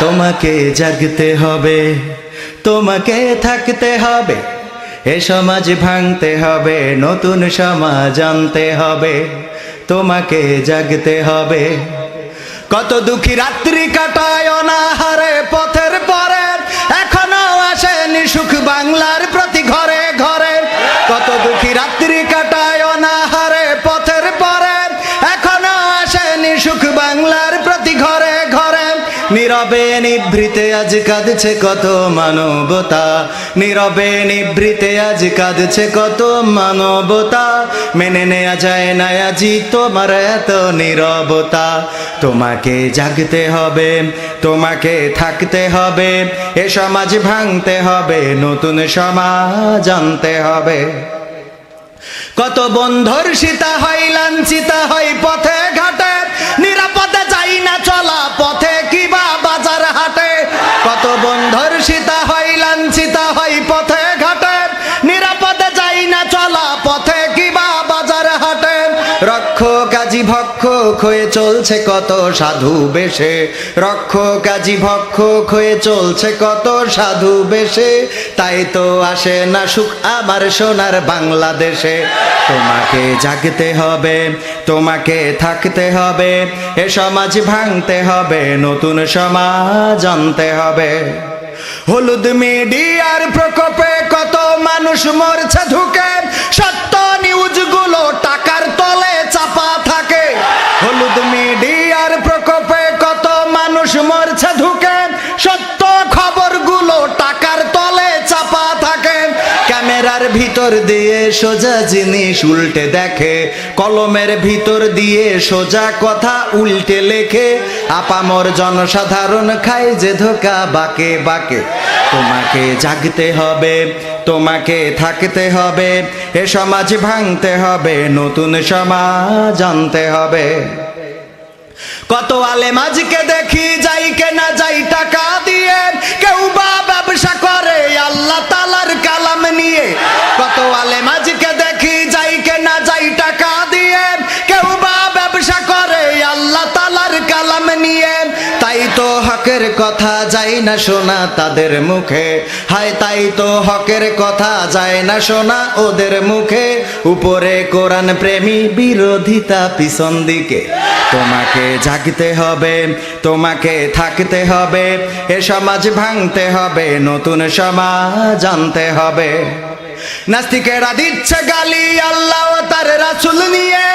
তোমাকে জাগতে হবে, তোমাকে থাকতে হবে, এ সমাজ ভাঙতে হবে, নতুন সমাজ আনতে হবে, তোমাকে জাগতে হবে। কত দুঃখী রাত্রি কাটায় অনাহারে পথের নীরবে নিভৃতে আজ কাঁদছে কত মানবতা। নীরবে নিভৃতে আজ কাঁদছে কত মানবতা। মেনে নেয়া যায় না আজি তোমার এত নীরবতা। তোমাকে জাগতে হবে, তোমাকে থাকতে হবে, এ সমাজ ভাঙতে হবে, নতুন সমাজ আনতে হবে। কত বন্ধুর সীতা হয়, লাঞ্ছিতা হয়, পথে বন্ধুর সীতা হয়, লাঞ্ছিতা হয়, পথে ঘাটে। নিরাপদে যাই না চলা পথে, কিবা বাজার হাটে। রক্ষ কাজী হয়ে চলছে কত সাধু বেশে। রক্ষ কাজী হয়ে চলছে কত সাধু বেশে। তাই তো আসে না সুখ আমার সোনার বাংলাদেশে। তোমাকে জাগতে হবে, তোমাকে থাকতে হবে, এ সমাজ ভাঙতে হবে, নতুন সমাজ আনতে হবে। হলুদ মিডিয়ার প্রকোপে কত মানুষ মরছে ঢুকে ভিতর দিয়ে সোজা জিনিস উল্টে দেখে, কলমের ভিতর দিয়ে সোজা কথা উল্টে লেখে, আপামর জনসাধারণ খায় যে ধোকা বাকে বাকে। তোমাকে জাগতে হবে, তোমাকে থাকতে হবে, এ সমাজ ভাঙতে হবে, নতুন সমাজ আনতে হবে। কত আলেম আজকে দেখি যাই কেনা যাই টাকা দিয়ে, কেউ বা তো হকের কথা যায় না শোনা তাদের মুখে। হায়, তাই তো হকের কথা যায় না শোনা ওদের মুখে। উপরে কোরআন প্রেমী বিরোধিতা পিছন দিকে। তোমাকে জাগতে হবে, তোমাকে থাকতে হবে, এ সমাজ ভাঙতে হবে, নতুন সমাজ আনতে হবে। নাস্তিকেরা দিচ্ছে গালি, আল্লাহ তার রাসুল নিয়ে।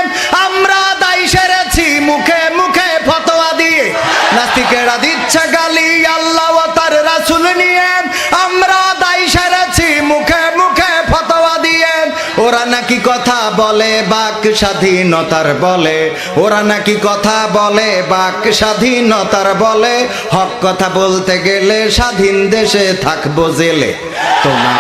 দিচ্ছে গালি আল্লাহ তার রাসুল নিয়ে। আমরা দায়ী সেরেছি, মুখে মুখে ফতোয়া দিয়ে। ওরা নাকি কথা বলে বাক স্বাধীনতার বলে। ওরা নাকি কথা বলে বাক স্বাধীনতার বলে। হক কথা বলতে গেলে স্বাধীন দেশে থাকব জেলে। তোমার